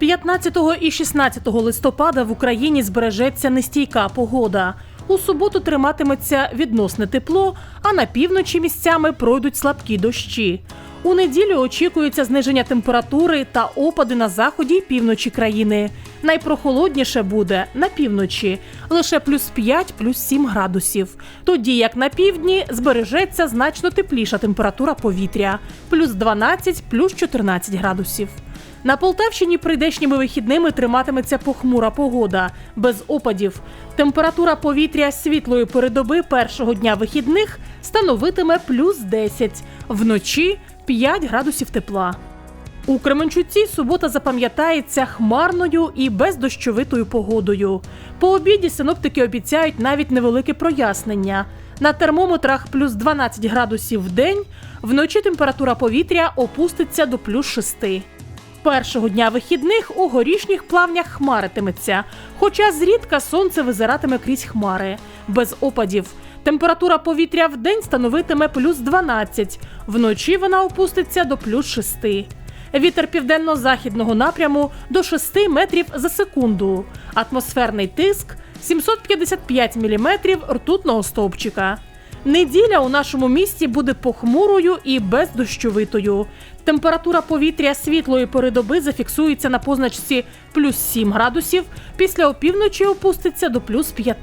15 і 16 листопада в Україні збережеться нестійка погода. У суботу триматиметься відносне тепло, а на півночі місцями пройдуть слабкі дощі. У неділю очікується зниження температури та опади на заході й півночі країни. Найпрохолодніше буде на півночі лише плюс 5, плюс 7 градусів. Тоді як на півдні збережеться значно тепліша температура повітря плюс 12, плюс 14 градусів. На Полтавщині прийдешніми вихідними триматиметься похмура погода, без опадів. Температура повітря світлої передоби першого дня вихідних становитиме плюс 10, вночі 5 градусів тепла. У Кременчуці субота запам'ятається хмарною і бездощовитою погодою. По обіді синоптики обіцяють навіть невелике прояснення. На термометрах плюс 12 градусів в день, вночі температура повітря опуститься до плюс 6. Першого дня вихідних у горішніх плавнях хмаритиметься, хоча зрідка сонце визиратиме крізь хмари, без опадів. Температура повітря в день становитиме плюс 12, вночі вона опуститься до плюс 6. Вітер південно-західного напряму до 6 метрів за секунду. Атмосферний тиск 755 міліметрів ртутного стовпчика. Неділя у нашому місті буде похмурою і бездощовитою. Температура повітря світлої передоби зафіксується на позначці плюс 7 градусів, після опівночі опуститься до плюс 5.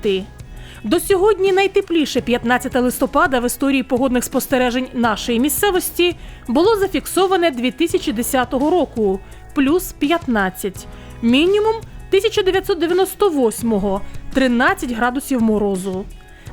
До сьогодні найтепліше 15 листопада в історії погодних спостережень нашої місцевості було зафіксоване 2010 року плюс 15. Мінімум 1998 13 градусів морозу.